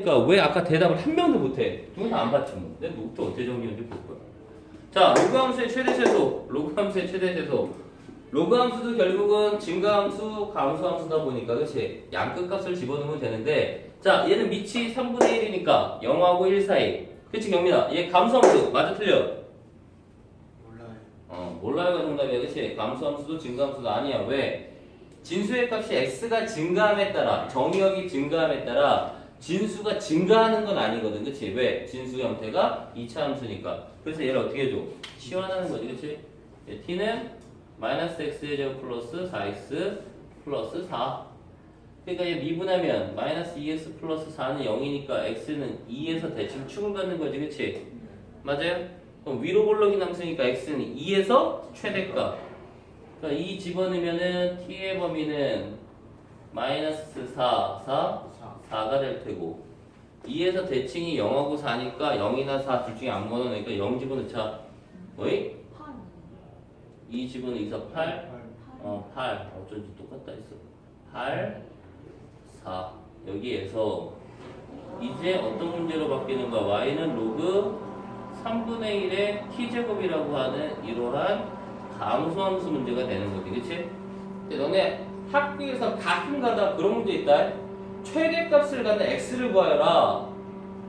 그러니까 왜 아까 대답을 한 명도 못해? 동사 안 봤지 뭐. 내 노트 어떻게 정리했는지 볼 거야. 자, 로그 함수의 최대 최소, 로그 함수의 최대 최소. 로그 함수도 결국은 증가함수, 감소함수다 보니까 그렇지? 양끝 값을 집어넣으면 되는데 자, 얘는 밑이 3분의 1이니까 0하고 1 사이. 그치 경민아? 얘 감소함수 맞아 틀려? 몰라요. 어, 몰라요가 정답이야. 그치? 감소함수도 증가함수도 아니야. 왜? 진수의 값이 x가 증가함에 따라 정의역이 증가함에 따라 진수가 증가하는 건 아니거든. 그치? 왜? 진수 형태가 2차 함수니까. 그래서 얘를 어떻게 해줘? 치환하는 거지. 그치? 얘 t는 마이너스 x의 제곱 플러스 4x 플러스 4 그러니까 얘 미분하면 마이너스 2x 플러스 4는 0이니까 x는 2에서 대칭 축을 갖는 거지. 그치? 맞아요? 그럼 위로 볼록이 남수니까 x는 2에서 최대값. 그러니까 2 집어넣으면은 t의 범위는 마이너스 4, 4, 4가 될 테고 2에서 대칭이 0하고 4니까 0이나 4 둘 중에 아무거나 넣으니까 0 집어넣자. 어이? 2 집어넣어 2, 4, 8. 어, 8. 어쩐지 똑같다 했어. 8, 4. 여기에서 이제 어떤 문제로 바뀌는가? y는 로그 3분의 1의 t제곱이라고 하는 이러한 감소함수 문제가 되는 거지. 그치? 근데 너네 학교에서 가끔 가다 그런 문제 있다. 최대 값을 갖는 x를 구하여라.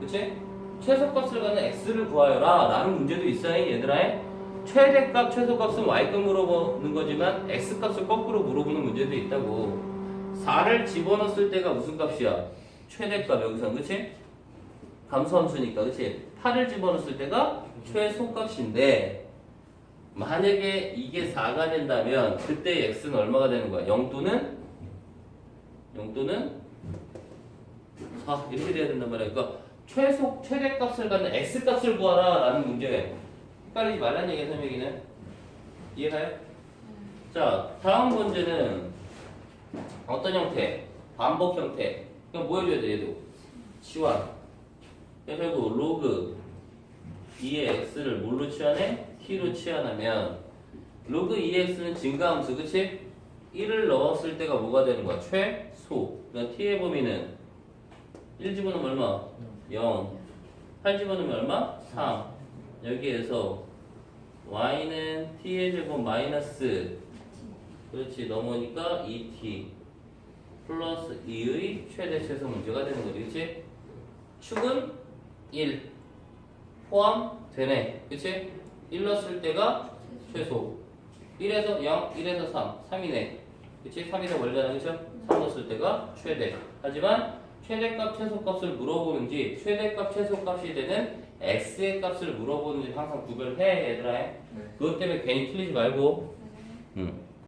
그치? 최소값을 갖는 x를 구하여라. 라는 문제도 있어요, 얘들아. 최대값, 최소값은 y값 물어보는 거지만 x값을 거꾸로 물어보는 문제도 있다고. 4를 집어넣었을 때가 무슨 값이야? 최대값 여기서 그치? 감소함수니까 그치? 8을 집어넣었을 때가 최소값인데 만약에 이게 4가 된다면 그때 x는 얼마가 되는 거야? 0 또는 0 또는 4 이렇게 돼야 된단 말이야. 그러니까 최소 최대값을 갖는 x값을 구하라라는 문제에 헷갈리지 말라는 얘기야 설명기는 이해가요? 자 다음 문제는 어떤 형태? 반복 형태. 그럼 뭐 해줘야 돼 얘도? 치환. 그래서 결국 로그 2의 x를 뭘로 치환해? t로 치환하면 로그 2x는 증가함수 그치? 1을 넣었을 때가 뭐가 되는 거야? 최소. 그러니까 t의 범위는 1 집어넣으면 얼마? 0. 8 집어넣으면 얼마? 3. 여기에서 y는 t의 제곱 마이너스 그렇지 넘으니까 2t 플러스 2의 최대 최소 문제가 되는 거지 그치? 축은 1 포함되네 그치? 1 넣었을 때가 최소 1에서 0, 1에서 3, 3이네 그치? 3이다 원래는 그쵸? 3 넣었을 때가 최대 하지만 최대값 최소값을 물어보는지 최대값 최소값이 되는 x의 값을 물어보는지 항상 구별해 얘들아 네. 그것 때문에 괜히 틀리지 말고 응.